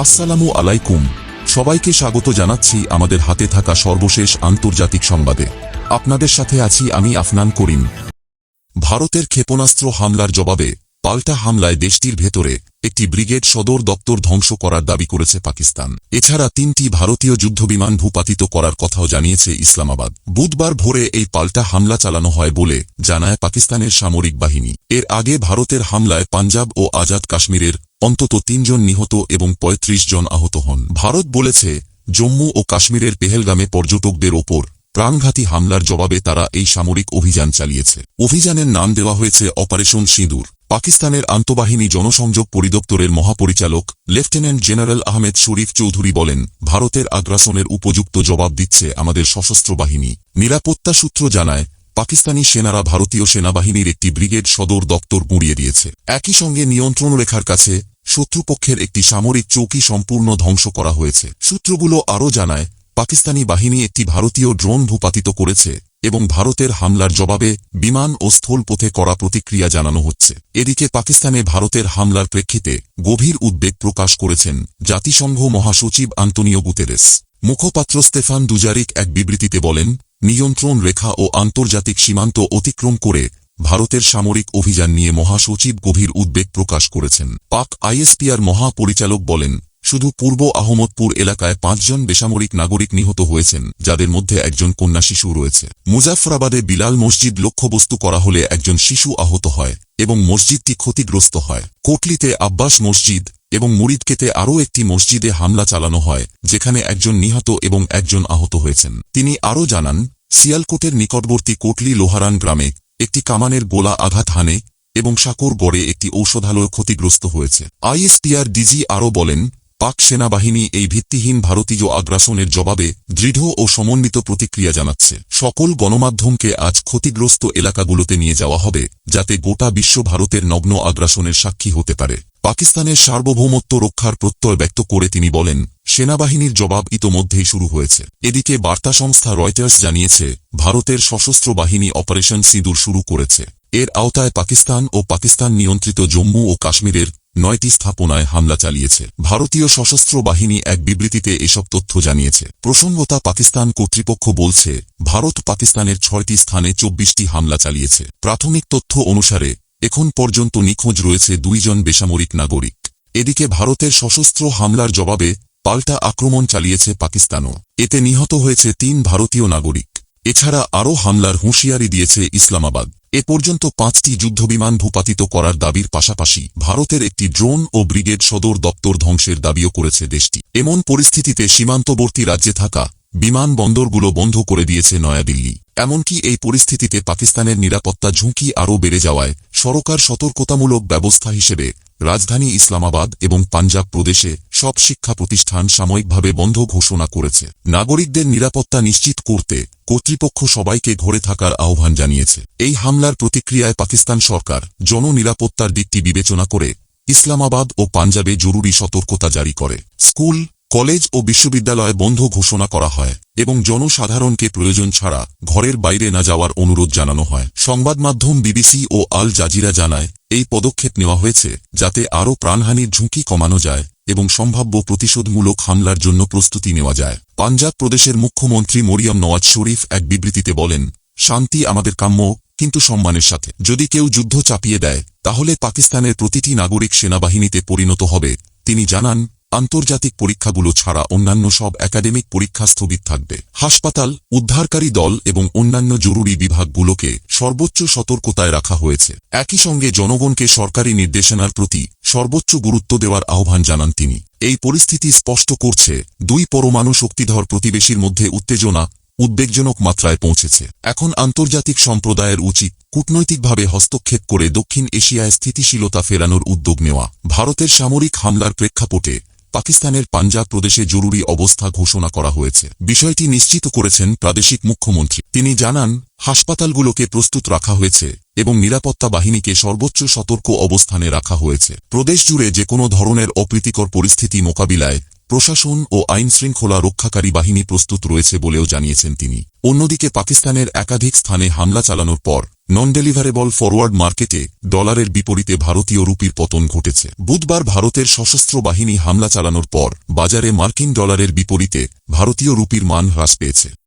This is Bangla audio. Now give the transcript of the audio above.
আসসালামু আলাইকুম। সবাইকে স্বাগত জানাচ্ছি আমাদের হাতে থাকা সর্বশেষ আন্তর্জাতিক সংবাদে। আপনাদের সাথে আছি আমি আফনান করিম। ভারতের ক্ষেপণাস্ত্র হামলার জবাবে পাল্টা হামলায় দেশটির ভেতরে একটি ব্রিগেড সদর দপ্তর ধ্বংস করার দাবি করেছে পাকিস্তান। এছাড়া তিনটি ভারতীয় যুদ্ধবিমান ভূপাতিত করার কথাও জানিয়েছে ইসলামাবাদ। বুধবার ভোরে এই পাল্টা হামলা চালানো হয় বলে জানায় পাকিস্তানের সামরিক বাহিনী। এর আগে ভারতের হামলায় পাঞ্জাব ও আজাদ কাশ্মীরের অন্তত তিনজন নিহত এবং ৩৫ জন আহত হন। ভারত বলেছে, জম্মু ও কাশ্মীরের পেহেলগামে পর্যটকদের ওপর প্রাণঘাতী হামলার জবাবে তারা এই সামরিক অভিযান চালিয়েছে। অভিযানের নাম দেওয়া হয়েছে অপারেশন সিঁদুর। পাকিস্তানের আন্তঃবাহিনী জনসংযোগ পরিদপ্তরের মহাপরিচালক, লেফটেন্যান্ট জেনারেল আহমেদ শরীফ চৌধুরী বলেন, ভারতের আগ্রাসনের উপযুক্ত জবাব দিচ্ছে আমাদের সশস্ত্র বাহিনী। নিরাপত্তা সূত্র জানায়, পাকিস্তানি সেনারা ভারতীয় সেনাবাহিনীর একটি ব্রিগেড সদর দপ্তর গুঁড়িয়ে দিয়েছে। একই সঙ্গে নিয়ন্ত্রণ রেখার কাছে শত্রুপক্ষের একটি সামরিক চৌকি সম্পূর্ণ ধ্বংস করা হয়েছে। সূত্রগুলো আরও জানায়, পাকিস্তানি বাহিনী একটি ভারতীয় ড্রোন ভূপাতিত করেছে এবং ভারতের হামলার জবাবে বিমান ও স্থলপথে করা প্রতিক্রিয়া জানানো হচ্ছে। এদিকে পাকিস্তানে ভারতের হামলার প্রেক্ষিতে গভীর উদ্বেগ প্রকাশ করেছেন জাতিসংঘ মহাসচিব আন্তনিও গুতেরেস। মুখপাত্র স্তেফান দুজারিক এক বিবৃতিতে বলেন, নিয়ন্ত্রণ রেখা ও আন্তর্জাতিক সীমান্ত অতিক্রম করে ভারতের সামরিক অভিযান নিয়ে মহাসচিব গভীর উদ্বেগ প্রকাশ করেছেন। পাক আইএসপিআর মহাপরিচালক বলেন, শুধু পূর্ব আহমদপুর এলাকায় পাঁচজন বেসামরিক নাগরিক নিহত হয়েছেন, যাদের মধ্যে একজন কন্যা শিশু রয়েছে। মুজাফরাবাদে বিলাল মসজিদ লক্ষ্যবস্তু করা হলে একজন শিশু আহত হয় এবং মসজিদটি ক্ষতিগ্রস্ত হয়। কোটলিতে আব্বাস মসজিদ এবং মুরিদকেতে আরও একটি মসজিদে হামলা চালানো হয়, যেখানে একজন নিহত এবং একজন আহত হয়েছেন। তিনি আরও জানান সিয়ালকোটের নিকটবর্তী কোটলি লোহারান গ্রামে একটি কামানের গোলা আঘাত হানে এবং সাকর গড়ে একটি ঔষধালয় ক্ষতিগ্রস্ত হয়েছে। আইএসটিআর ডিজি আরও বলেন পাক সেনাবাহিনী এই ভিত্তিহীন ভারতীয় আগ্রাসনের জবাবে দৃঢ় ও সমন্বিত প্রতিক্রিয়া জানাচ্ছে। সকল গণমাধ্যমকে আজ ক্ষতিগ্রস্ত এলাকাগুলোতে নিয়ে যাওয়া হবে, যাতে গোটা বিশ্ব ভারতের নগ্ন আগ্রাসনের সাক্ষী হতে পারে। পাকিস্তানের সার্বভৌমত্ব রক্ষার প্রত্যয় ব্যক্ত করে তিনি বলেন, সেনাবাহিনীর জবাব ইতোমধ্যেই শুরু হয়েছে। এদিকে বার্তা সংস্থা রয়টার্স জানিয়েছে, ভারতের সশস্ত্র বাহিনী অপারেশন সিঁদুর শুরু করেছে। এর আওতায় পাকিস্তান ও পাকিস্তান নিয়ন্ত্রিত জম্মু ও কাশ্মীরের নয়টি স্থাপনায় হামলা চালিয়েছে। ভারতীয় সশস্ত্র বাহিনী এক বিবৃতিতে এসব তথ্য জানিয়েছে। প্রসঙ্গতা পাকিস্তান কর্তৃপক্ষ বলছে, ভারত পাকিস্তানের ছয়টি স্থানে চব্বিশটি হামলা চালিয়েছে। প্রাথমিক তথ্য অনুসারে, এখন পর্যন্ত নিখোঁজ রয়েছে দুইজন বেসামরিক নাগরিক। এদিকে ভারতের সশস্ত্র হামলার জবাবে পাল্টা আক্রমণ চালিয়েছে পাকিস্তানও। এতে নিহত হয়েছে তিন ভারতীয় নাগরিক। এছাড়া আরও হামলার হুঁশিয়ারি দিয়েছে ইসলামাবাদ। এ পর্যন্ত পাঁচটি যুদ্ধবিমান ভূপাতিত করার দাবির পাশাপাশি ভারতের একটি ড্রোন ও ব্রিগেড সদর দপ্তর ধ্বংসের দাবিও করেছে দেশটি। এমন পরিস্থিতিতে সীমান্তবর্তী রাজ্যে থাকা বিমানবন্দরগুলো বন্ধ করে দিয়েছে নয়াদিল্লি। এমনকি এই পরিস্থিতিতে পাকিস্তানের নিরাপত্তা ঝুঁকি আরও বেড়ে যাওয়ায় সরকার সতর্কতামূলক ব্যবস্থা হিসেবে রাজধানী ইসলামাবাদ এবং পাঞ্জাব প্রদেশে সব শিক্ষা প্রতিষ্ঠান সাময়িকভাবে বন্ধ ঘোষণা করেছে। নাগরিকদের নিরাপত্তা নিশ্চিত করতে কর্তৃপক্ষ সবাইকে ঘরে থাকার আহ্বান জানিয়েছে। এই হামলার প্রতিক্রিয়ায় পাকিস্তান সরকার জননিরাপত্তার দিকটি বিবেচনা করে ইসলামাবাদ ও পাঞ্জাবে জরুরি সতর্কতা জারি করে। স্কুল, কলেজ ও বিশ্ববিদ্যালয় বন্ধ ঘোষণা করা হয় এবং জনসাধারণকে প্রয়োজন ছাড়া ঘরের বাইরে না যাওয়ার অনুরোধ জানানো হয়। সংবাদ মাধ্যম বিবিসি ও আল জাজিরা জানায়, এই পদক্ষেপ নেওয়া হয়েছে যাতে আরও প্রাণহানির ঝুঁকি কমানো যায়। এবং সম্ভাব্য প্রতিশোধমূলক হামলার জন্য প্রস্তুতি নেওয়া যায়। পাঞ্জাব প্রদেশের মুখ্যমন্ত্রী মরিয়াম নওয়াজ শরীফ এক বিবৃতিতে বলেন, শান্তি আমাদের কাম্য, কিন্তু সম্মানের সাথে। যদি কেউ যুদ্ধ চাপিয়ে দেয়, তাহলে পাকিস্তানের প্রতিটি নাগরিক সেনাবাহিনীতে পরিণত হবে। তিনি জানান আন্তর্জাতিক পরীক্ষাগুলো ছাড়া অন্যান্য সব একাডেমিক পরীক্ষা স্থগিত থাকবে। হাসপাতাল, উদ্ধারকারী দল এবং অন্যান্য জরুরি বিভাগগুলোকে সর্বোচ্চ সতর্কতায় রাখা হয়েছে। একই সঙ্গে জনগণকে সরকারি নির্দেশনার প্রতি সর্বোচ্চ গুরুত্ব দেওয়ার আহ্বান জানান তিনি। এই পরিস্থিতি স্পষ্ট করছে, দুই পরমাণু শক্তিধর প্রতিবেশীর মধ্যে উত্তেজনা উদ্বেগজনক মাত্রায় পৌঁছেছে। এখন আন্তর্জাতিক সম্প্রদায়ের উচিত কূটনৈতিকভাবে হস্তক্ষেপ করে দক্ষিণ এশিয়ায় স্থিতিশীলতা ফেরানোর উদ্যোগ নেওয়া। ভারতের সামরিক হামলার প্রেক্ষাপটে পাকিস্তানের পাঞ্জাব প্রদেশে জরুরি অবস্থা ঘোষণা করা হয়েছে। বিষয়টি নিশ্চিত করেছেন প্রাদেশিক মুখ্যমন্ত্রী। তিনি জানান, হাসপাতালগুলোকে প্রস্তুত রাখা হয়েছে এবং নিরাপত্তা বাহিনীকে সর্বোচ্চ সতর্ক অবস্থানে রাখা হয়েছে। প্রদেশ জুড়ে যে কোনো ধরনের অপ্রীতিকর পরিস্থিতি মোকাবিলায় প্রশাসন ও আইন শৃঙ্খলা রক্ষাকারী বাহিনী প্রস্তুত রয়েছে বলেও জানিয়েছেন তিনি। অন্যদিকে পাকিস্তানের একাধিক স্থানে হামলা চালানোর পর নন ডেলিভারেবল ফরওয়ার্ড মার্কেটে ডলারের বিপরীতে ভারতীয় রুপির পতন ঘটেছে। বুধবার ভারতের সশস্ত্র বাহিনী হামলা চালানোর পর বাজারে মার্কিন ডলারের বিপরীতে ভারতীয় রুপির মান হ্রাস পেয়েছে।